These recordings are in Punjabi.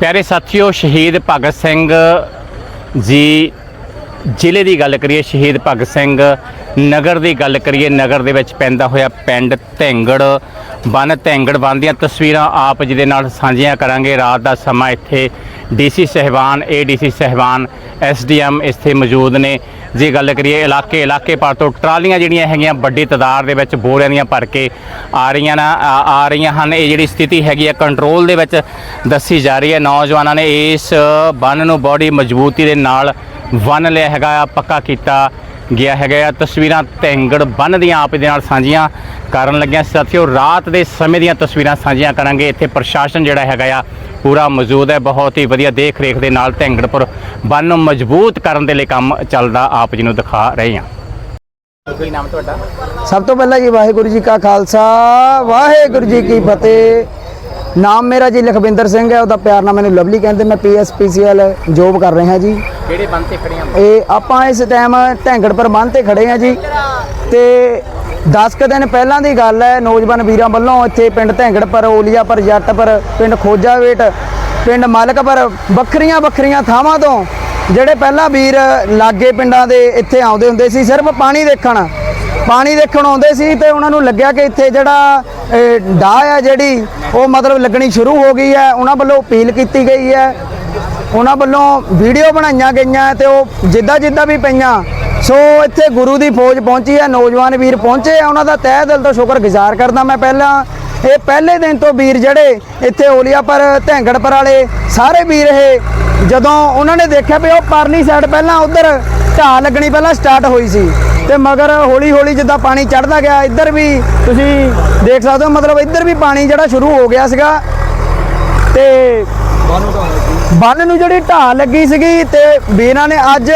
ਪਿਆਰੇ ਸਾਥੀਓ, ਸ਼ਹੀਦ ਭਗਤ ਸਿੰਘ ਜੀ ਜ਼ਿਲ੍ਹੇ ਦੀ ਗੱਲ ਕਰੀਏ, ਸ਼ਹੀਦ ਭਗਤ ਸਿੰਘ ਨਗਰ ਦੀ ਗੱਲ ਕਰੀਏ, ਨਗਰ ਦੇ ਵਿੱਚ ਪੈਂਦਾ ਹੋਇਆ ਪਿੰਡ ਧੈਂਗੜ, ਬਨ ਧੈਂਗੜ ਬੰਨ ਦੀਆਂ ਤਸਵੀਰਾਂ ਆਪ ਜੀ ਦੇ ਨਾਲ ਸਾਂਝੀਆਂ ਕਰਾਂਗੇ। ਰਾਤ ਦਾ ਸਮਾਂ ਇੱਥੇ ਡੀਸੀ ਸਹਿਬਾਨ ਏਡੀਸੀ ਸਹਿਬਾਨ ਐਸਡੀਐਮ ਇੱਥੇ ਮੌਜੂਦ ਨੇ। ਜੇ ਗੱਲ ਕਰੀਏ ਇਲਾਕੇ ਇਲਾਕੇ ਪਰ ਤੋਂ ਟਰਾਲੀਆਂ ਜਿਹੜੀਆਂ ਹੈਗੀਆਂ, ਵੱਡੀ ਤਾਦਾਦ ਦੇ ਵਿੱਚ ਬੋਰਿਆਂ ਦੀਆਂ ਭਰ ਕੇ ਆ ਰਹੀਆਂ ਨਾ, ਆ ਆ ਰਹੀਆਂ ਹਨ। ਇਹ ਜਿਹੜੀ ਸਥਿਤੀ ਹੈਗੀ ਹੈ, ਕੰਟਰੋਲ ਦੇ ਵਿੱਚ ਦੱਸੀ ਜਾ ਰਹੀ ਹੈ। ਨੌਜਵਾਨਾਂ ਨੇ ਇਸ ਬੰਨ ਨੂੰ ਬੜੀ ਮਜ਼ਬੂਤੀ ਦੇ ਨਾਲ ਬੰਨ ਲਿਆ ਹੈਗਾ ਆ ਪੱਕਾ ਕੀਤਾ ਗਿਆ ਹੈਗਾ ਆ। ਤਸਵੀਰਾਂ ਟੈਂਗੜ ਬੰਨ ਦੀਆਂ ਆਪ ਦੇ ਨਾਲ ਸਾਂਝੀਆਂ ਕਰਨ ਲੱਗਿਆ। ਸਾਥੀਓ, ਰਾਤ ਦੇ ਸਮੇਂ ਦੀਆਂ ਤਸਵੀਰਾਂ ਸਾਂਝੀਆਂ ਕਰਾਂਗੇ। ਇੱਥੇ ਪ੍ਰਸ਼ਾਸਨ ਜਿਹੜਾ ਹੈਗਾ ਆ, ਪੂਰਾ ਮੌਜੂਦ ਹੈ। ਬਹੁਤ ਹੀ ਵਧੀਆ ਦੇਖ ਰੇਖ ਦੇ ਨਾਲ ਟੈਂਗੜਪੁਰ ਬੰਨ ਨੂੰ ਮਜ਼ਬੂਤ ਕਰਨ ਦੇ ਲਈ ਕੰਮ ਚੱਲਦਾ ਆਪ ਜੀ ਨੂੰ ਦਿਖਾ ਰਹੇ ਹਾਂ। ਕੀ ਨਾਮ ਤੁਹਾਡਾ? ਸਭ ਤੋਂ ਪਹਿਲਾਂ ਜੀ ਵਾਹਿਗੁਰੂ ਜੀ ਕਾ ਖਾਲਸਾ। ਵਾਹਿਗੁਰੂ ਜੀ ਕੀ ਫਤਿਹ। ਨਾਮ ਮੇਰਾ ਜੀ ਲਖਵਿੰਦਰ ਸਿੰਘ ਹੈ। ਉਹਦਾ ਪਿਆਰ ਨਾਲ ਮੈਨੂੰ ਲਵਲੀ ਕਹਿੰਦੇ ਮੈਂ ਪੀਐਸਪੀਸੀਐਲ ਜੋਬ ਕਰ ਰਿਹਾ ਜੀ। ਕਿਹੜੇ ਬੰਨ ਤੇ ਖੜੇ ਆ? ਇਹ ਆਪਾਂ ਇਸ ਟਾਈਮ ਢੈਂਗੜਪੁਰ ਬੰਨ ਤੇ ਖੜੇ ਆ ਜੀ। ਤੇ 10 ਕੁ ਦਿਨ ਪਹਿਲਾਂ ਦੀ ਗੱਲ ਹੈ, ਨੌਜਵਾਨ ਵੀਰਾਂ ਵੱਲੋਂ ਇੱਥੇ ਪਿੰਡ ਢੈਂਗੜਪੁਰ ਓਲੀਆਪੁਰ ਜੱਟਪੁਰ ਪਿੰਡ ਖੋਜਾਵੇਟ ਪਿੰਡ ਮਲਕਪੁਰ ਵੱਖਰੀਆਂ ਵੱਖਰੀਆਂ ਥਾਵਾਂ ਤੋਂ ਜਿਹੜੇ ਪਹਿਲਾਂ ਵੀਰ ਲਾਗੇ ਪਿੰਡਾਂ ਦੇ ਇੱਥੇ ਆਉਂਦੇ ਹੁੰਦੇ ਸੀ, ਸਿਰਫ ਪਾਣੀ ਦੇਖਣ। ਪਾਣੀ ਦੇਖਣ ਆਉਂਦੇ ਸੀ ਤੇ ਉਹਨਾਂ ਨੂੰ ਲੱਗਿਆ ਕਿ ਇੱਥੇ ਜਿਹੜਾ ਡਾਹ ਆ ਜਿਹੜੀ, ਉਹ ਮਤਲਬ ਲੱਗਣੀ ਸ਼ੁਰੂ ਹੋ ਗਈ ਹੈ। ਉਹਨਾਂ ਵੱਲੋਂ ਅਪੀਲ ਕੀਤੀ ਗਈ ਹੈ। ਉਹਨਾਂ ਵੱਲੋਂ ਵੀਡੀਓ ਬਣਾਈਆਂ ਗਈਆਂ ਤੇ ਉਹ ਜਿੱਦਾਂ ਜਿੱਦਾਂ ਵੀ ਪਈਆਂ, ਸੋ ਇੱਥੇ ਗੁਰੂ ਦੀ ਫੌਜ ਪਹੁੰਚੀ ਹੈ, ਨੌਜਵਾਨ ਵੀਰ ਪਹੁੰਚੇ ਆ, ਉਹਨਾਂ ਦਾ ਤਹਿ ਦਿਲ ਤੋਂ ਸ਼ੁਕਰਗੁਜ਼ਾਰ ਕਰਦਾ ਮੈਂ ਪਹਿਲਾਂ। ਇਹ ਪਹਿਲੇ ਦਿਨ ਤੋਂ ਵੀਰ ਜਿਹੜੇ ਇੱਥੇ ਓਲੀਆਪੁਰ ਧੈਂਗੜਪੁਰ ਵਾਲੇ ਸਾਰੇ ਵੀਰ ਇਹ, ਜਦੋਂ ਉਹਨਾਂ ਨੇ ਦੇਖਿਆ ਵੀ ਉਹ ਪਰਨੀ ਸਾਈਡ ਪਹਿਲਾਂ ਉਧਰ ਢਾਹ ਲੱਗਣੀ ਪਹਿਲਾਂ ਸਟਾਰਟ ਹੋਈ ਸੀ, ਤੇ ਮਗਰ ਹੌਲੀ ਹੌਲੀ ਜਿੱਦਾਂ ਪਾਣੀ ਚੜਦਾ ਗਿਆ, ਇੱਧਰ ਵੀ ਤੁਸੀਂ ਦੇਖ ਸਕਦੇ ਹੋ, ਮਤਲਬ ਇੱਧਰ ਵੀ ਪਾਣੀ ਜਿਹੜਾ ਸ਼ੁਰੂ ਹੋ ਗਿਆ ਸੀਗਾ, ਤੇ ਬੰਨ ਨੂੰ ਜਿਹੜੀ ਢਾਹ ਲੱਗੀ ਸੀਗੀ ਤੇ ਵੀਰਾਂ ਨੇ ਅੱਜ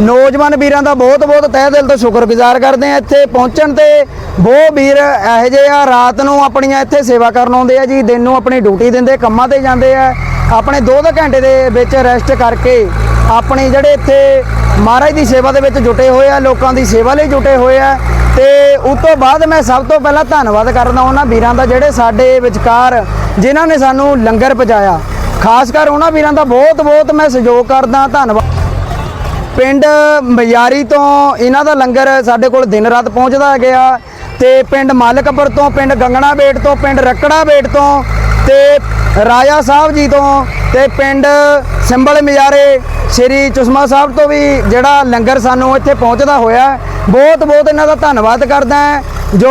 ਨੌਜਵਾਨ ਵੀਰਾਂ ਦਾ ਬਹੁਤ ਬਹੁਤ ਤਹਿ ਦਿਲ ਤੋਂ ਸ਼ੁਕਰਗੁਜ਼ਾਰ ਕਰਦੇ ਆ ਇੱਥੇ ਪਹੁੰਚਣ ਤੇ ਬਹੁਤ ਵੀਰ ਇਹੋ ਜਿਹੇ ਆ, ਰਾਤ ਨੂੰ ਆਪਣੀਆਂ ਇੱਥੇ ਸੇਵਾ ਕਰਨ ਆਉਂਦੇ ਆ ਜੀ, ਦਿਨ ਨੂੰ ਆਪਣੀ ਡਿਊਟੀ ਦਿੰਦੇ, ਕੰਮਾਂ ਤੇ ਜਾਂਦੇ ਆ। ਆਪਣੇ 2-2 ਘੰਟੇ ਦੇ ਵਿੱਚ ਰੈਸਟ ਕਰਕੇ ਆਪਣੇ ਜਿਹੜੇ ਇੱਥੇ ਮਹਾਰਾਜ ਦੀ ਸੇਵਾ ਦੇ ਵਿੱਚ ਜੁਟੇ ਹੋਏ ਆ, ਲੋਕਾਂ ਦੀ ਸੇਵਾ ਲਈ ਜੁਟੇ ਹੋਏ ਆ। ਤੇ ਉਸ ਤੋਂ ਬਾਅਦ ਮੈਂ ਸਭ ਤੋਂ ਪਹਿਲਾਂ ਧੰਨਵਾਦ ਕਰਦਾ ਉਹਨਾਂ ਵੀਰਾਂ ਦਾ ਜਿਹੜੇ ਸਾਡੇ ਵਿਚਕਾਰ ਜਿਨ੍ਹਾਂ ਨੇ ਸਾਨੂੰ ਲੰਗਰ ਪਹੁੰਚਾਇਆ। ਖਾਸ ਕਰ ਉਹਨਾਂ ਵੀਰਾਂ ਦਾ ਬਹੁਤ ਬਹੁਤ ਮੈਂ ਸਹਿਯੋਗ ਕਰਦਾ, ਧੰਨਵਾਦ। ਪਿੰਡ ਮਯਾਰੀ ਤੋਂ ਇਹਨਾਂ ਦਾ ਲੰਗਰ ਸਾਡੇ ਕੋਲ ਦਿਨ ਰਾਤ ਪਹੁੰਚਦਾ ਗਿਆ ਤੇ ਪਿੰਡ ਮਾਲਕਪੁਰ ਤੋਂ, ਪਿੰਡ ਗੰਗਣਾ ਬੇਟ ਤੋਂ, ਪਿੰਡ ਰੱਕੜਾ ਬੇਟ ਤੋਂ ਤੇ ਰਾਜਾ ਸਾਹਿਬ ਜੀ ਤੋਂ ਤੇ ਪਿੰਡ ਸਿੰਬਲ ਮਯਾਰੇ ਸ੍ਰੀ ਚੁਸਮਾ ਸਾਹਿਬ ਤੋਂ ਵੀ ਜਿਹੜਾ ਲੰਗਰ ਸਾਨੂੰ ਇੱਥੇ ਪਹੁੰਚਦਾ ਹੋਇਆ। ਬਹੁਤ ਬਹੁਤ ਇਹਨਾਂ ਦਾ ਧੰਨਵਾਦ ਕਰਦਾ। ਜੋ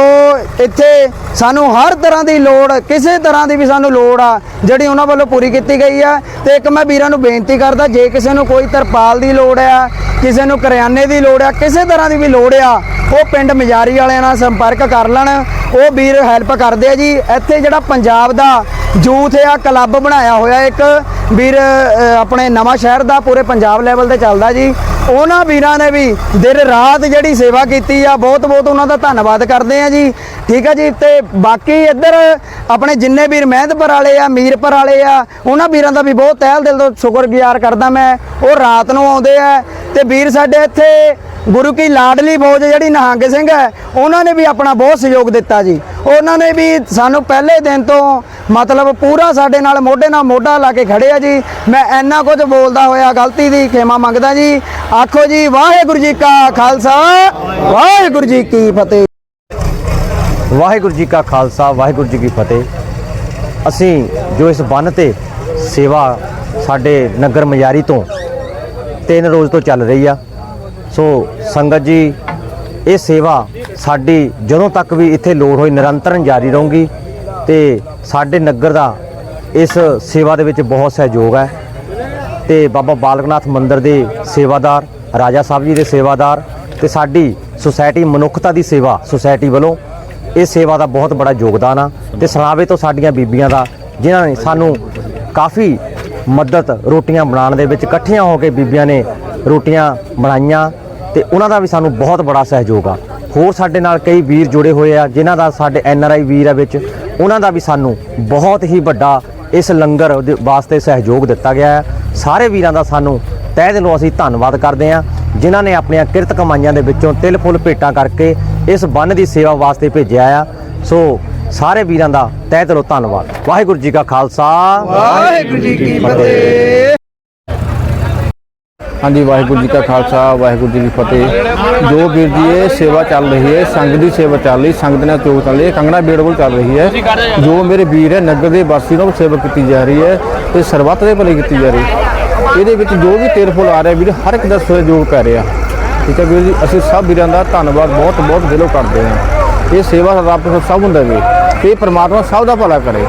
ਇੱਥੇ ਸਾਨੂੰ ਹਰ ਤਰ੍ਹਾਂ ਦੀ ਲੋੜ, ਕਿਸੇ ਤਰ੍ਹਾਂ ਦੀ ਵੀ ਸਾਨੂੰ ਲੋੜ ਆ, ਜਿਹੜੀ ਉਹਨਾਂ ਵੱਲੋਂ ਪੂਰੀ ਕੀਤੀ ਗਈ ਆ। ਤੇ ਇੱਕ ਮੈਂ ਵੀਰਾਂ ਨੂੰ ਬੇਨਤੀ ਕਰਦਾ, ਜੇ ਕਿਸੇ ਨੂੰ ਕੋਈ ਤਰਪਾਲ ਦੀ ਲੋੜ ਆ, ਕਿਸੇ ਨੂੰ ਕਰਿਆਨੇ ਦੀ ਲੋੜ ਆ, ਕਿਸੇ ਤਰ੍ਹਾਂ ਦੀ ਵੀ ਲੋੜ ਆ, ਉਹ ਪਿੰਡ ਮਜਾਰੀ ਵਾਲਿਆਂ ਨਾਲ ਸੰਪਰਕ ਕਰ ਲੈਣ। ਉਹ ਵੀਰ ਹੈਲਪ ਕਰਦੇ ਆ ਜੀ। ਇੱਥੇ ਜਿਹੜਾ ਪੰਜਾਬ ਦਾ ਯੂਥ ਆ, ਕਲੱਬ ਬਣਾਇਆ ਹੋਇਆ ਇੱਕ। ਵੀਰ ਆਪਣੇ ਨਵਾਂ ਸ਼ਹਿਰ ਦਾ ਪੂਰੇ ਪੰਜਾਬ ਲੈਵਲ ਤੇ ਚੱਲਦਾ ਜੀ। ਉਹਨਾਂ ਵੀਰਾਂ ਨੇ ਵੀ ਦਿਨ ਰਾਤ ਜਿਹੜੀ ਸੇਵਾ ਕੀਤੀ ਆ, ਬਹੁਤ ਬਹੁਤ ਉਹਨਾਂ ਦਾ ਧੰਨਵਾਦ ਕਰਦੇ ਆ ਜੀ। ਠੀਕ ਆ ਜੀ, ਤੇ ਬਾਕੀ ਇੱਧਰ ਆਪਣੇ ਜਿੰਨੇ ਵੀਰ ਮਹਿੰਦਪੁਰ ਵਾਲੇ ਆ, ਮੀਰਪੁਰ ਵਾਲੇ ਆ, ਉਹਨਾਂ ਵੀਰਾਂ ਦਾ ਵੀ ਬਹੁਤ ਤਹਿਲ ਦਿਲ ਤੋਂ ਸ਼ੁਕਰਗੁਜ਼ਾਰ ਕਰਦਾ ਮੈਂ। ਉਹ ਰਾਤ ਨੂੰ ਆਉਂਦੇ ਆ, ਤੇ ਵੀਰ ਸਾਡੇ ਇੱਥੇ ਗੁਰੂ ਕੀ ਲਾਡਲੀ ਫੌਜ ਜਿਹੜੀ ਨਿਹੰਗ ਸਿੰਘ ਹੈ, ਉਹਨਾਂ ਨੇ ਵੀ ਆਪਣਾ ਬਹੁਤ ਸਹਿਯੋਗ ਦਿੱਤਾ ਜੀ। ਉਹਨਾਂ ਨੇ ਵੀ ਸਾਨੂੰ ਪਹਿਲੇ ਦਿਨ ਤੋਂ ਮਤਲਬ ਪੂਰਾ ਸਾਡੇ ਨਾਲ ਮੋਢੇ ਨਾਲ ਮੋਢਾ ਲਾ ਕੇ ਖੜੇ ਆ ਜੀ। ਮੈਂ ਇੰਨਾ ਕੁਝ ਬੋਲਦਾ ਹੋਇਆ ਗਲਤੀ ਦੀ ਖੇਮਾ ਮੰਗਦਾ ਜੀ। ਆਖੋ ਜੀ, ਵਾਹਿਗੁਰੂ ਜੀ ਕਾ ਖਾਲਸਾ, ਵਾਹਿਗੁਰੂ ਜੀ ਕੀ ਫਤਿਹ। ਵਾਹਿਗੁਰੂ ਜੀ ਕਾ ਖਾਲਸਾ, ਵਾਹਿਗੁਰੂ ਜੀ ਕੀ ਫਤਿਹ। ਅਸੀਂ ਜੋ ਇਸ ਬੰਨ ਤੇ ਸੇਵਾ ਸਾਡੇ ਨਗਰ ਮਜਾਰੀ ਤੋਂ ਤਿੰਨ ਰੋਜ਼ ਤੋਂ ਚੱਲ ਰਹੀ ਆ ਸੋ ਸੰਗਤ ਜੀ, ਇਹ ਸੇਵਾ ਸਾਡੀ ਜਦੋਂ ਤੱਕ ਵੀ ਇੱਥੇ ਲੋੜ ਹੋਈ ਨਿਰੰਤਰਨ ਜਾਰੀ ਰਹੂਗੀ ਤੇ ਸਾਡੇ ਨਗਰ ਦਾ ਇਸ ਸੇਵਾ ਦੇ ਵਿੱਚ ਬਹੁਤ ਸਹਿਯੋਗ ਹੈ। ਤੇ ਬਾਬਾ ਬਾਲਕਨਾਥ ਮੰਦਿਰ ਦੇ ਸੇਵਾਦਾਰ, ਰਾਜਾ ਸਾਹਿਬ ਜੀ ਦੇ ਸੇਵਾਦਾਰ ਤੇ ਸਾਡੀ ਸੁਸਾਇਟੀ ਮਨੁੱਖਤਾ ਦੀ ਸੇਵਾ ਸੁਸਾਇਟੀ ਵੱਲੋਂ ਇਹ ਸੇਵਾ ਦਾ ਬਹੁਤ ਬੜਾ ਯੋਗਦਾਨ ਆ ਤੇ ਸਰਾਵੇ ਤੋਂ ਸਾਡੀਆਂ ਬੀਬੀਆਂ ਦਾ, ਜਿਨ੍ਹਾਂ ਨੇ ਸਾਨੂੰ ਕਾਫੀ ਮਦਦ ਰੋਟੀਆਂ ਬਣਾਉਣ ਦੇ ਵਿੱਚ ਇਕੱਠੀਆਂ ਹੋ ਕੇ ਬੀਬੀਆਂ ਨੇ ਰੋਟੀਆਂ ਬਣਾਈਆਂ ਤੇ ਉਹਨਾਂ ਦਾ ਵੀ ਸਾਨੂੰ ਬਹੁਤ ਬੜਾ ਸਹਿਯੋਗ ਆ। ਹੋਰ ਸਾਡੇ ਨਾਲ ਕਈ ਵੀਰ ਜੁੜੇ ਹੋਏ ਆ, ਜਿਨ੍ਹਾਂ ਦਾ ਸਾਡੇ ਐਨ ਆਰ ਆਈ ਵੀਰ ਆ ਵਿੱਚ, ਉਹਨਾਂ ਦਾ ਵੀ ਸਾਨੂੰ ਬਹੁਤ ਹੀ ਵੱਡਾ ਇਸ ਲੰਗਰ ਦੇ ਵਾਸਤੇ ਸਹਿਯੋਗ ਦਿੱਤਾ ਗਿਆ ਹੈ। ਸਾਰੇ ਵੀਰਾਂ ਦਾ ਸਾਨੂੰ ਤਹਿ ਦਿਲੋਂ ਅਸੀਂ ਧੰਨਵਾਦ ਕਰਦੇ ਹਾਂ, ਜਿਨ੍ਹਾਂ ਨੇ ਆਪਣੀਆਂ ਕਿਰਤ ਕਮਾਈਆਂ ਦੇ ਵਿੱਚੋਂ ਤਿਲ ਫੁੱਲ ਭੇਟਾਂ ਕਰਕੇ ਇਸ ਬੰਨ ਦੀ ਸੇਵਾ ਵਾਸਤੇ ਭੇਜਿਆ ਆ। ਸੋ ਸਾਰੇ ਵੀਰਾਂ ਦਾ ਤਹਿ ਦਿਲੋਂ ਧੰਨਵਾਦ। ਵਾਹਿਗੁਰੂ ਜੀ ਕਾ ਖਾਲਸਾ। ਵਾਹਿਗੁਰੂ ਜੀ ਕੀ ਫਤਿਹ। ਹਾਂਜੀ, ਵਾਹਿਗੁਰੂ ਜੀ ਕਾ ਖਾਲਸਾ, ਵਾਹਿਗੁਰੂ ਜੀ ਕੀ ਫਤਿਹ। ਜੋ ਵੀਰ ਜੀ, ਇਹ ਸੇਵਾ ਚੱਲ ਰਹੀ ਹੈ, ਸੰਗਤ ਦੀ ਸੇਵਾ ਚੱਲ ਰਹੀ, ਸੰਗਤ ਨਾਲ ਚੋਕ ਚੱਲ ਰਹੀ ਹੈ, ਕੰਗਣਾ ਬੇੜਬੁਲ ਚੱਲ ਰਹੀ ਹੈ। ਜੋ ਮੇਰੇ ਵੀਰ ਹੈ, ਨਗਰ ਦੇ ਵਾਸੀ ਨੂੰ ਸੇਵਾ ਕੀਤੀ ਜਾ ਰਹੀ ਹੈ ਤੇ ਸਰਬੱਤ ਦੇ ਭਲੇ ਕੀਤੀ ਜਾ ਰਹੀ ਹੈ। ਇਹਦੇ ਵਿੱਚ ਜੋ ਵੀ ਤੇਲ ਫੁੱਲ ਆ ਰਿਹਾ ਵੀਰ, ਹਰ ਇੱਕ ਦਾ ਸਹਿਯੋਗ ਕਰ ਰਿਹਾ। ਠੀਕ ਹੈ ਵੀਰ ਜੀ, ਅਸੀਂ ਸਭ ਵੀਰਾਂ ਦਾ ਧੰਨਵਾਦ ਬਹੁਤ ਬਹੁਤ ਦਿਲੋਂ ਕਰਦੇ ਹਾਂ। ਇਹ ਸੇਵਾ ਰੱਬ ਸਭ ਹੁੰਦਾ ਵੀ ਇਹ ਪ੍ਰਮਾਤਮਾ ਸਭ ਦਾ ਭਲਾ ਕਰੇ।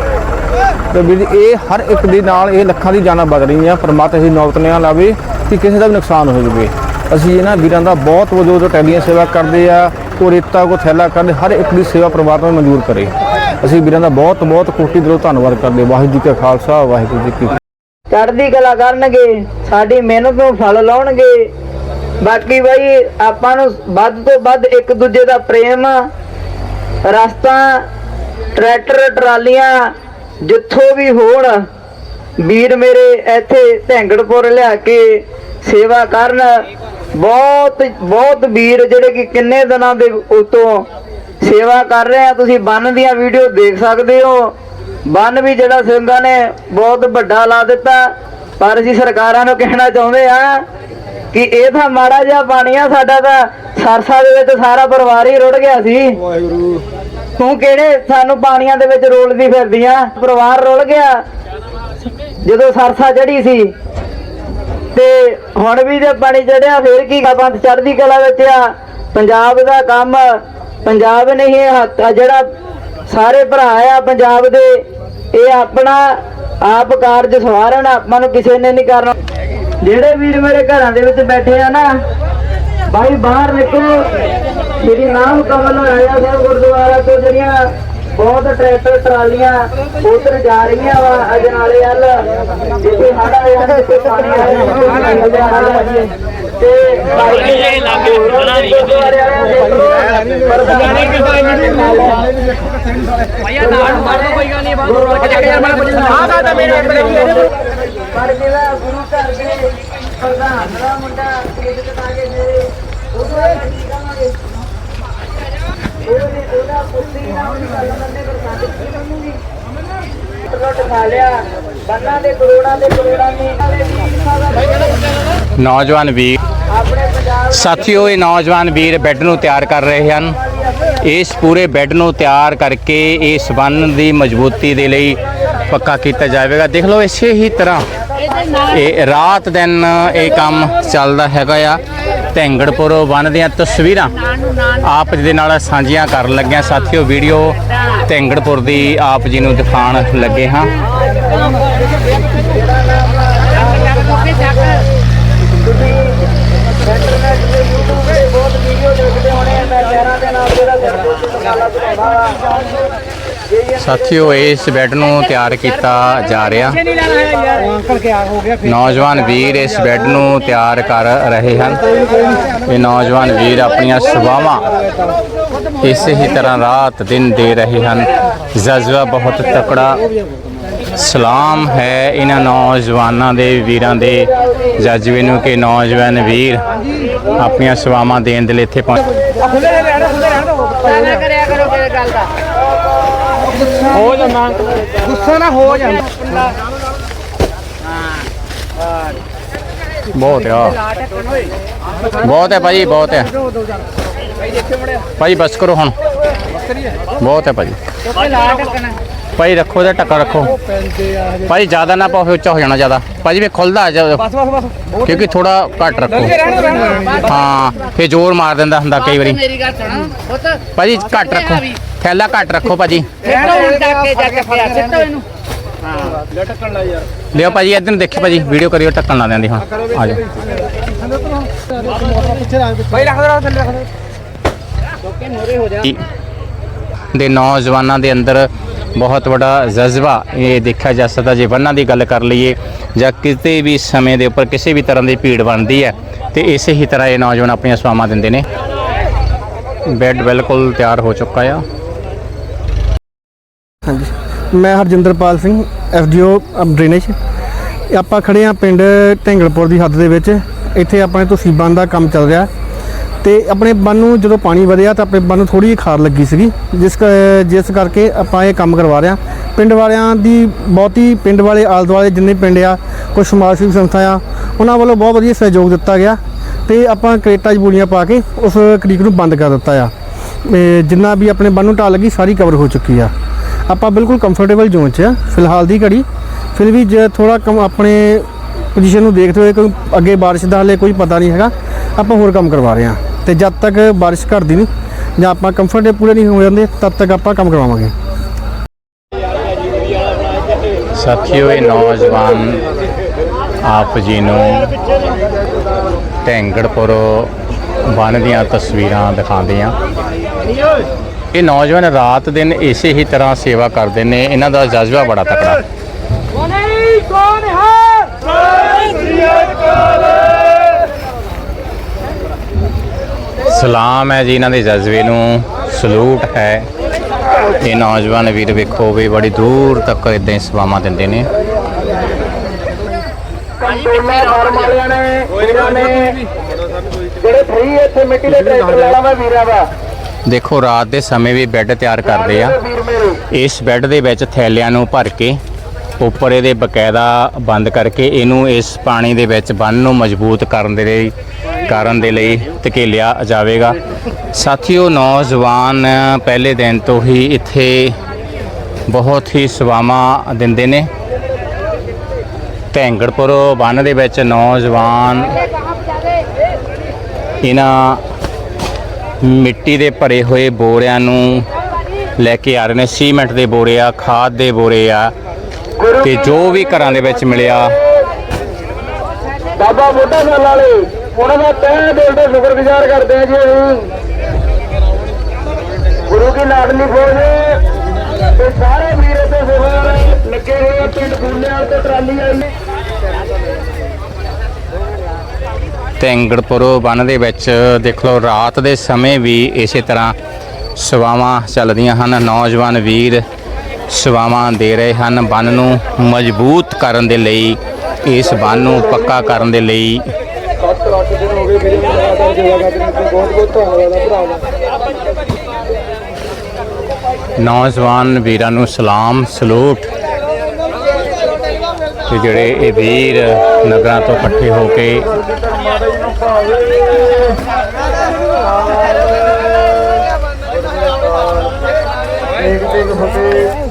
ਤੇ ਵੀਰ ਜੀ, ਇਹ ਹਰ ਇੱਕ ਦੇ ਨਾਲ ਇਹ ਲੱਖਾਂ ਦੀ ਜਾਨਾਂ ਬਚ ਰਹੀਆਂ। ਪਰਮਾਤਮਾ ਦੀ ਨੌਬਤ ਨਾ ਲਾਵੇ। ਕਿ ਕਿਸੇ ਦਾ ਵੀ ਨੁਕਸਾਨ ਹੋ ਜਾਵੇ। ਅਸੀਂ ਇਹਨਾਂ ਵੀਰਾਂ ਦਾ ਬਹੁਤ ਵਜੋਂ ਟੈਲੀਆਂ ਸੇਵਾ ਕਰਦੇ ਆ ਕੋ ਰੇਤਾ ਕੋ ਥੈਲਾ ਕਰਦੇ, ਹਰ ਇੱਕ ਦੀ ਸੇਵਾ ਪਰਮਾਤਮਾ ਮਨਜ਼ੂਰ ਕਰੇ। ਅਸੀਂ ਵੀਰਾਂ ਦਾ ਬਹੁਤ ਬਹੁਤ ਕੋਟੀ ਦਿਲੋਂ ਧੰਨਵਾਦ ਕਰਦੇ। ਵਾਹਿਗੁਰੂ ਜੀ ਕਾ ਖਾਲਸਾ, ਵਾਹਿਗੁਰੂ ਜੀ ਕੀ ਫਤਿਹ। ਚੜ੍ਹਦੀ ਕਲਾ ਕਰਨਗੇ, ਸਾਡੀ ਮਿਹਨਤ ਨੂੰ ਫਲ ਲਾਉਣਗੇ। ਬਾਕੀ ਬਾਈ, ਆਪਾਂ ਨੂੰ ਵੱਧ ਤੋਂ ਵੱਧ ਇੱਕ ਦੂਜੇ ਦਾ ਪ੍ਰੇਮ, ਰਸਤਾ, ਟਰੈਕਟਰ, ਟਰਾਲੀਆਂ, ਜਿੱਥੋਂ ਵੀ ਹੋਣ ਵੀਰ ਮੇਰੇ ਇੱਥੇ ਢੈਂਗੜਪੁਰ ਲਿਆ ਕੇ ਸੇਵਾ ਕਰਨ। ਬਹੁਤ ਬਹੁਤ ਵੀਰ ਜਿਹੜੇ ਕਿ ਕਿੰਨੇ ਦਿਨਾਂ ਦੇ ਉਤੋਂ ਸੇਵਾ ਕਰ ਰਹੇ ਆ। ਤੁਸੀਂ ਬੰਨ ਦੀਆਂ ਵੀਡੀਓ ਦੇਖ ਸਕਦੇ ਹੋ। ਬੰਨ ਵੀ ਜਿਹੜਾ ਸਿੰਘਾਂ ਨੇ ਬਹੁਤ ਵੱਡਾ ਲਾ ਦਿੱਤਾ। ਪਰ ਅਸੀਂ ਸਰਕਾਰਾਂ ਨੂੰ ਕਹਿਣਾ ਚਾਹੁੰਦੇ ਆ ਕਿ ਇਹ ਤਾਂ ਮਾੜਾ ਜਿਹਾ ਪਾਣੀ ਆ ਸਾਡਾ ਤਾਂ। ਸਰਸਾ ਦੇ ਵਿੱਚ ਸਾਰਾ ਪਰਿਵਾਰ ਹੀ ਰੁੜ ਗਿਆ ਸੀ। ਤੂੰ ਕਿਹੜੇ ਸਾਨੂੰ ਪਾਣੀਆਂ ਦੇ ਵਿੱਚ ਰੋਲਦੀ ਫਿਰਦੀ ਆ? ਪਰਿਵਾਰ ਰੁੜ ਗਿਆ। ਜਦੋਂ ਸਰਸਾ ਚੜੀ ਸੀ, ਤੇ ਹੁਣ ਵੀ ਜੇ ਪਾਣੀ ਚੜਿਆ ਫੇਰ ਕੀ ਬੰਦ ਚੜਦੀ ਕਲਾ ਵਿੱਚ ਆ। ਪੰਜਾਬ ਦਾ ਕੰਮ, ਪੰਜਾਬ ਨੇ ਹੀ ਜਿਹੜਾ ਸਾਰੇ ਭਰਾ ਆ ਪੰਜਾਬ ਦੇ, ਇਹ ਆਪਣਾ ਆਪ ਕਾਰਜ ਸਵਾਰਨ, ਆਪਾਂ ਨੂੰ ਕਿਸੇ ਨੇ ਨਹੀਂ ਕਰਨਾ। ਜਿਹੜੇ ਵੀਰ ਮੇਰੇ ਘਰਾਂ ਦੇ ਵਿੱਚ ਬੈਠੇ ਆ ਨਾ ਭਾਈ ਬਾਹਰ ਨਿਕਲੋ। ਮੇਰੀ ਨਾਮ ਕਮਲ ਹੋਇਆ ਸਾਹਿਬ ਗੁਰਦੁਆਰਾ ਤੋਂ ਜਿਹੜੀਆਂ ਬਹੁਤ ਟਰੈਕਟਰ ਟਰਾਲੀਆਂ ਉਧਰ ਜਾ ਰਹੀਆਂ ਵਾ ਅਜਨਾਲੇ ਵੱਲ। ਜਿੱਥੇ ਹੜਾ ਆਇਆ ਜਿੱਥੇ ਪਾਣੀ ਆਇਆ ਤੇ ਭਾਈ ਜੀ ਗੁਰਦੁਆਰੇ ਵਾਲਿਆਂ ਦੇਖ ਲਓ। ਪ੍ਰਧਾਨ ਭਈਆ ਨਾਲ ਮਾਰ ਕੋਈ ਗੱਲ ਨਹੀਂ ਬਾਤ ਪਰ ਜਿਹੜਾ ਗੁਰੂ ਘਰ ਦੇ ਪ੍ਰਧਾਨ ਦਾ ਮੁੰਡਾ ਤੇਜ ਕਟਾ ਕੇ ਦੇ ਉਹਦਾ ਕੀ ਉਹਦਾ ਪੁੱਤੀ ਨਾ ਉਹਦੀ ਗੱਲ ਮੰਨੇ ਪਰ ਸਾਡੇ ਕੀ ਮੰਨੂਗੀ ਰੋਟ ਖਾ ਲਿਆ। ਬੰਨਾਂ ਦੇ ਕਰੋੜਾਂ ਦੇ ਕਰੋੜਾਂ ਨੇ ਨਾਲੇ ਵੀਰ ਸਾਹਿਬ ਨੌਜਵਾਨ ਵੀਰ। ਸਾਥੀਓ ਇਹ ਨੌਜਵਾਨ ਵੀਰ ਬੈੱਡ ਨੂੰ ਤਿਆਰ ਕਰ ਰਹੇ ਹਨ। ਇਸ ਪੂਰੇ ਬੈੱਡ ਨੂੰ ਤਿਆਰ ਕਰਕੇ ਇਸ ਬੰਨ ਦੀ ਮਜ਼ਬੂਤੀ ਦੇ ਲਈ ਪੱਕਾ ਕੀਤਾ ਜਾਵੇਗਾ। ਦੇਖ ਲਓ ਇਸੇ ਹੀ ਤਰ੍ਹਾਂ ਇਹ ਰਾਤ ਦਿਨ ਇਹ ਕੰਮ ਚੱਲਦਾ ਹੈਗਾ ਆ। ਢੈਂਗੜਪੁਰ ਬੰਨ ਦੀਆਂ ਤਸਵੀਰਾਂ ਆਪ ਜੀ ਦੇ ਨਾਲ ਸਾਂਝੀਆਂ ਕਰਨ ਲੱਗਿਆ। ਸਾਥੀਓ, ਵੀਡੀਓ ਢੈਂਗੜਪੁਰ ਦੀ ਆਪ ਜੀ ਨੂੰ ਦਿਖਾਉਣ ਲੱਗੇ ਹਾਂ ਇੰਟਰਨੈਟ ਤੇ YouTube ਤੇ ਬਹੁਤ ਵੀਡੀਓ ਦੇਖਦੇ ਹੋਣੇ ਆ ਮੈਂ ਸ਼ਹਿਰਾਂ ਦੇ ਨਾਲ ਜਿਹੜਾ ਗਾਣਾ ਸੁਣਾਉਂਦਾ ਵਾ ਸਾਥੀਓ, ਇਸ ਬੈੱਡ ਨੂੰ ਤਿਆਰ ਕੀਤਾ ਜਾ ਰਿਹਾ। ਨੌਜਵਾਨ ਵੀਰ ਇਸ ਬੈੱਡ ਨੂੰ ਤਿਆਰ ਕਰ ਰਹੇ ਹਨ। ਇਹ ਨੌਜਵਾਨ ਵੀਰ ਆਪਣੀਆਂ ਸੇਵਾਵਾਂ ਇਸੇ ਹੀ ਤਰ੍ਹਾਂ ਰਾਤ ਦਿਨ ਦੇ ਰਹੇ ਹਨ। ਜਜ਼ਬਾ ਬਹੁਤ ਤਕੜਾ ਸਲਾਮ ਹੈ ਇਹਨਾਂ ਨੌਜਵਾਨਾਂ ਦੇ ਵੀਰਾਂ ਦੇ। ਜਜ਼ਬੇ ਨੂੰ ਕਿ ਨੌਜਵਾਨ ਵੀਰ ਆਪਣੀਆਂ ਸੇਵਾਵਾਂ ਦੇਣ ਦੇ ਲਈ ਇੱਥੇ ਪਹੁੰਚ ਬਹੁਤ ਆ। ਬਹੁਤ ਹੈ ਭਾਜੀ ਬਹੁਤ ਹੈ ਭਾਜੀ ਬਸ ਕਰੋ ਹੁਣ। ਬਹੁਤ ਹੈ ਭਾਜੀ। ਭਾਈ ਰੱਖੋ ਤੇ ਟੱਕਾ ਰੱਖੋ। ਭਾਜੀ ਜ਼ਿਆਦਾ ਨਾ ਪਾਓ ਉੱਚਾ ਹੋ ਜਾਣਾ ਜ਼ਿਆਦਾ। ਭਾਜੀ ਵੀ ਖੁੱਲਦਾ ਜਾ ਕਿਉਂਕਿ ਥੋੜਾ ਘੱਟ ਰੱਖੋ। ਹਾਂ ਫਿਰ ਜ਼ੋਰ ਮਾਰ ਦਿੰਦਾ ਹੁੰਦਾ ਕਈ ਵਾਰੀ। ਮੇਰੀ ਗੱਲ ਸੁਣੋ। ਪੁੱਤ ਭਾਜੀ ਘੱਟ ਰੱਖੋ। ਥੈਲਾ ਘੱਟ ਰੱਖੋ ਭਾਜੀ। ਸਿੱਟੋ ਹੁਣ ਚੱਕ ਕੇ ਚੱਕ ਪਿਆ ਸਿੱਟੋ ਇਹਨੂੰ। ਲਿਓ ਭਾਜੀ ਇੱਧਰ ਨੂੰ ਦੇਖਿਓ ਭਾਜੀ ਵੀਡੀਓ ਕਰਿਓ ਟੱਕਣ ਲਾ ਦਿੰਦੇ ਹੁਣ। ਆ ਜਾਓ। ਦੇ ਨੌਜਵਾਨਾਂ ਦੇ ਅੰਦਰ ਬਹੁਤ ਵੱਡਾ ਜਜ਼ਬਾ ਇਹ ਦੇਖਿਆ ਜਾ ਸਕਦਾ ਜੇ ਵੰਨਾਂ ਦੀ ਗੱਲ ਕਰ ਲਈਏ ਜਾਂ ਕਿਤੇ ਵੀ ਸਮੇਂ ਦੇ ਉੱਪਰ ਕਿਸੇ ਵੀ ਤਰ੍ਹਾਂ ਦੀ ਭੀੜ ਬਣਦੀ ਹੈ ਤੇ ਇਸੇ ਹੀ ਤਰ੍ਹਾਂ ਇਹ ਨੌਜਵਾਨ ਆਪਣੀਆਂ ਸਵਾਮਾਂ ਦਿੰਦੇ ਨੇ। ਬੈੱਡ ਬਿਲਕੁਲ ਤਿਆਰ ਹੋ ਚੁੱਕਾ ਆ। ਹਾਂਜੀ। ਮੈਂ ਹਰਜਿੰਦਰਪਾਲ ਸਿੰਘ ਐਫਡੀਓ ਡਰੇਨੇਜ। ਆਪਾਂ ਖੜੇ ਆ ਪਿੰਡ ਢੈਂਗਲਪੁਰ ਦੀ ਹੱਦ ਦੇ ਵਿੱਚ। ਇੱਥੇ ਆਪਣੇ ਤਸੀਬਾਂ ਦਾ ਕੰਮ ਚੱਲ ਰਿਹਾ। ਤੇ ਆਪਣੇ ਬੰਨ ਨੂੰ ਜਦੋਂ ਪਾਣੀ ਵਧਿਆ ਤਾਂ ਆਪਣੇ ਬੰਨ ਨੂੰ ਥੋੜੀ ਜਿਹੀ ਖਾਰ ਲੱਗੀ ਸੀਗੀ। ਜਿਸ ਕ- ਜਿਸ ਕਰਕੇ ਆਪਾਂ ਇਹ ਕੰਮ ਕਰਵਾ ਰਹੇ ਹਾਂ। ਪਿੰਡ ਵਾਲਿਆਂ ਦੀ ਬਹੁਤੀ ਪਿੰਡ ਵਾਲੇ ਆਲੇ ਦੁਆਲੇ ਜਿੰਨੇ ਪਿੰਡ ਆ ਕੁਝ ਸਮਾਜ ਸੇਵੀ ਸੰਸਥਾ ਆ, ਉਹਨਾਂ ਵੱਲੋਂ ਬਹੁਤ ਵਧੀਆ ਸਹਿਯੋਗ ਦਿੱਤਾ ਗਿਆ। ਤੇ ਆਪਾਂ ਕਰੇਟਾਂ 'ਚ ਬੋਲੀਆਂ ਪਾ ਕੇ ਉਸ ਕ੍ਰੀਕ ਨੂੰ ਬੰਦ ਕਰ ਦਿੱਤਾ ਆ। ਜਿੰਨਾ ਵੀ ਆਪਣੇ ਬੰਨ ਨੂੰ ਢਾਲ ਲੱਗੀ, ਸਾਰੀ ਕਵਰ ਹੋ ਚੁੱਕੀ ਆ। ਆਪਾਂ ਬਿਲਕੁਲ ਕੰਫਰਟੇਬਲ ਜ਼ੋਨ 'ਚ ਆ, ਫਿਲਹਾਲ ਦੀ ਘੜੀ। ਫਿਰ ਵੀ ਜੇ ਥੋੜਾ ਕਮ ਆਪਣੇ ਪੋਜੀਸ਼ਨ ਨੂੰ ਦੇਖਦੇ ਹੋਏ ਕੋਈ ਅੱਗੇ ਬਾਰਿਸ਼ ਦਾ ਹਲੇ ਕੋਈ ਪਤਾ ਨਹੀਂ ਹੈਗਾ, ਆਪਾਂ ਹੋਰ ਕੰਮ ਕਰਵਾ ਰਹੇ ਹਾਂ। ਤੇ ਜਦ ਤੱਕ ਬਾਰਿਸ਼ ਘਟਦੀ ਨਹੀਂ, ਜਾਂ ਆਪਾਂ ਕੰਫਰਟੇਬਲ ਪੂਰੇ ਨਹੀਂ ਹੋ ਜਾਂਦੇ, ਤਦ ਤੱਕ ਆਪਾਂ ਕੰਮ ਕਰਵਾਵਾਂਗੇ। ਸਾਥੀਓ, ਇਹ ਨੌਜਵਾਨ ਆਪ ਜੀ ਨੂੰ ਢੈਂਗੜਪੁਰ ਬੰਨ ਦੀਆਂ ਤਸਵੀਰਾਂ ਦਿਖਾਉਂਦੇ ਆ ਇਹ ਨੌਜਵਾਨ ਰਾਤ ਦਿਨ ਇਸੇ ਹੀ ਤਰ੍ਹਾਂ ਸੇਵਾ ਕਰਦੇ ਨੇ, ਇਹਨਾਂ ਦਾ ਜਜ਼ਬਾ ਬੜਾ ਤਕੜਾ। ਸਲਾਮ ਹੈ ਜੀ ਇਹਨਾਂ ਦੇ ਜਜ਼ਬੇ ਨੂੰ, ਸਲੂਟ ਹੈ। ਇਹ ਨੌਜਵਾਨ ਵੀਰ ਵੇਖੋ ਵੀ ਬੜੀ ਦੂਰ ਤੱਕ ਇਦਾਂ ਹੀ ਸੇਵਾਵਾਂ ਦਿੰਦੇ ਨੇ। ਕੰਟੋਲਾ ਫਾਰਮ ਵਾਲਿਆਂ ਨੇ। ਜਿਹੜੇ ਫ੍ਰੀ ਇੱਥੇ ਮਿੱਟੀ ਦੇ ਟਰੈਕਟਰ ਲਾਣਾ ਮੈਂ ਵੀਰਾਂ ਦਾ। ਦੇਖੋ, ਰਾਤ ਦੇ ਸਮੇਂ ਵੀ ਬੈੱਡ ਤਿਆਰ ਕਰਦੇ ਆ। ਇਸ ਬੈੱਡ ਦੇ ਵਿੱਚ ਥੈਲਿਆਂ ਨੂੰ ਭਰ ਕੇ ਉੱਪਰ ਇਹਦੇ ਬਕਾਇਦਾ ਬੰਦ ਕਰਕੇ ਇਹਨੂੰ ਇਸ ਪਾਣੀ ਦੇ ਵਿੱਚ ਬੰਨ ਨੂੰ ਮਜ਼ਬੂਤ ਕਰਨ ਦੇ ਲਈ, ਕਰਨ ਦੇ ਲਈ ਧਕੇਲਿਆ ਜਾਵੇਗਾ। ਸਾਥੀਓ, ਨੌਜਵਾਨ ਪਹਿਲੇ ਦਿਨ ਤੋਂ ਹੀ ਇੱਥੇ ਬਹੁਤ ਹੀ ਸੇਵਾਵਾਂ ਦਿੰਦੇ ਨੇ। ਢੈਂਗੜਪੁਰ ਬੰਨ ਦੇ ਵਿੱਚ ਨੌਜਵਾਨ ਇਹਨਾਂ ਮਿੱਟੀ ਦੇ ਭਰੇ ਹੋਏ ਬੋਰਿਆਂ ਨੂੰ ਲੈ ਕੇ ਆ ਰਹੇ ਨੇ। ਸੀਮੈਂਟ ਦੇ ਬੋਰੇ ਆ, ਖਾਦ ਦੇ ਬੋਰੇ ਆ ਤੇ ਜੋ ਵੀ ਘਰਾਂ ਦੇ ਵਿੱਚ ਮਿਲਿਆ। ਬਾਬਾ ਮੋਢਾ ਨਾਲ ਵਾਲੇ, ਉਹਨਾਂ ਦਾ ਤਹਿ ਦਿਲ ਤੋਂ ਸ਼ੁਕਰਗੁਜ਼ਾਰ ਕਰਦੇ ਆ ਜੀ ਅਸੀਂ। ਗੁਰੂ ਕੀ ਲਾਡਲੀ ਫੌਜ ਤੇ ਸਾਰੇ ਵੀਰ ਤੇ ਸੇਵਾਦਾਰ ਲੱਗੇ ਹੋਏ ਪਿੰਡ ਫੁੱਲਿਆਂ ਤੇ ਟਰਾਲੀ ਆਈ ਢੈਂਗੜਪੁਰ ਬੰਨ ਦੇ ਵਿੱਚ ਦੇਖ ਲਓ, ਰਾਤ ਦੇ ਸਮੇਂ ਵੀ ਇਸੇ ਤਰ੍ਹਾਂ ਸੇਵਾਵਾਂ ਚੱਲਦੀਆਂ ਹਨ। ਨੌਜਵਾਨ ਵੀਰ ਸੇਵਾਵਾਂ ਦੇ ਰਹੇ ਹਨ। ਬੰਨ ਨੂੰ ਮਜ਼ਬੂਤ ਕਰਨ ਦੇ ਲਈ, ਇਸ ਬੰਨ ਨੂੰ ਪੱਕਾ ਕਰਨ ਦੇ ਲਈ ਨੌਜਵਾਨ ਵੀਰਾਂ ਨੂੰ ਸਲਾਮ, ਸਲੂਟ ਤੇ ਜਿਹੜੇ ਇਹ ਵੀਰ ਨਗਰਾਂ ਤੋਂ ਇਕੱਠੇ ਹੋ ਕੇ ਇੱਕ ਤੇ ਫਤਿਹ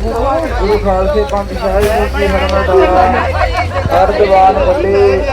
ਗੁਰੂ ਖਾਲਸੇ ਪੰਜ ਸਾਹਿਬ ਜੀ ਕੀ ਹਰਮਤ ਹਰ ਦੀਵਾਨ ਫਤਿਹ।